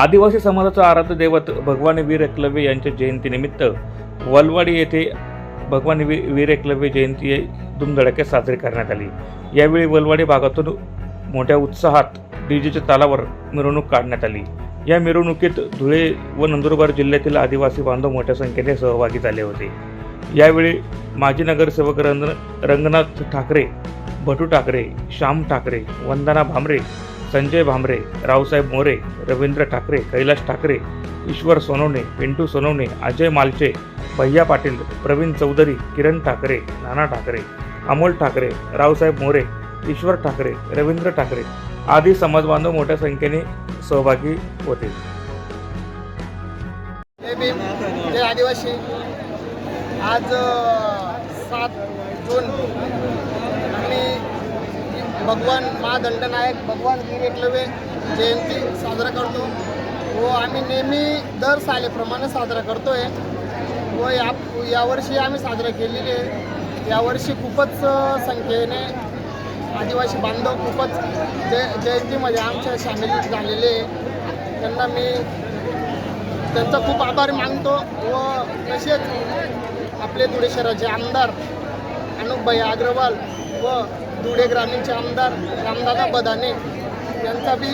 आदिवासी समाजाचा आराध्य दैवत भगवान वीर एकलव्य यांच्या जयंतीनिमित्त वलवाडी येथे भगवान वी वीर एकलव्य जयंती धुमधडाक्यात साजरी करण्यात आली. यावेळी वलवाडी भागातून मोठ्या उत्साहात डीजेच्या तालावर मिरवणूक काढण्यात आली. या मिरवणुकीत धुळे व नंदुरबार जिल्ह्यातील आदिवासी बांधव मोठ्या संख्येने सहभागी झाले होते. यावेळी माजी नगरसेवक रंग रंगनाथ ठाकरे भटू ठाकरे श्याम ठाकरे वंदना भामरे संजय भांबरे रावसाहेब मोरे रवींद्र ठाकरे कैलाश ठाकरे ईश्वर सोनवणे पिंटू सोनवणे अजय मालचे भैया पाटील प्रवीण चौधरी किरण ठाकरे नाना ठाकरे अमोल ठाकरे रावसाहेब मोरे ईश्वर ठाकरे रवींद्र ठाकरे आदी समाजबांधव मोठ्या संख्येने सहभागी होते. जय आदिवासी आज सात जून भगवान महादंडनायक भगवान गिरी एकलवे जयंती साजरा करतो. व आम्ही नेहमी दर सालेप्रमाणे साजरा करतो आहे व या यावर्षी आम्ही साजरा केलेली आहे. यावर्षी खूपच संख्येने आदिवासी बांधव खूपच जय जयंतीमध्ये आमच्या सामील झालेले आहे. त्यांना मी त्यांचा खूप आभार मानतो. व तसेच आपले धुळे शहराचे आमदार अनुपभाई अग्रवाल व धुळे ग्रामीणचे आमदार रामदादा बदाने यांचा बी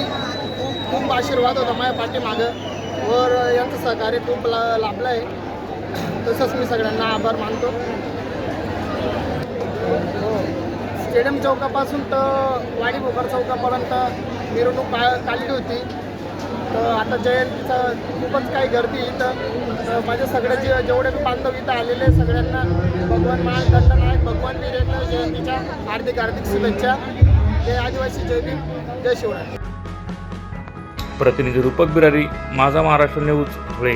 खूप खूप आशीर्वाद होता माझ्या पाठीमागं. वर यांचं सहकार्य खूप ला लाभलं आहे तसंच मी सगळ्यांना आभार मानतो. हो स्टेडियम चौकापासून तर वाडी भोकर चौकापर्यंत मिरवणूक का काढली होती. तर आता जयंतीचं खूपच काही गर्दी इथं. माझे सगळे जे जेवढे मी बांधव इथं आलेले सगळ्यांना भगवान महादंडनायक भगवान वीर एकनाथ जयंतीच्या हार्दिक हार्दिक शुभेच्छा. जय आदिवासी जय भीम जय शिवराय. प्रतिनिधी रूपक बिरारी माझा महाराष्ट्र न्यूज धुळे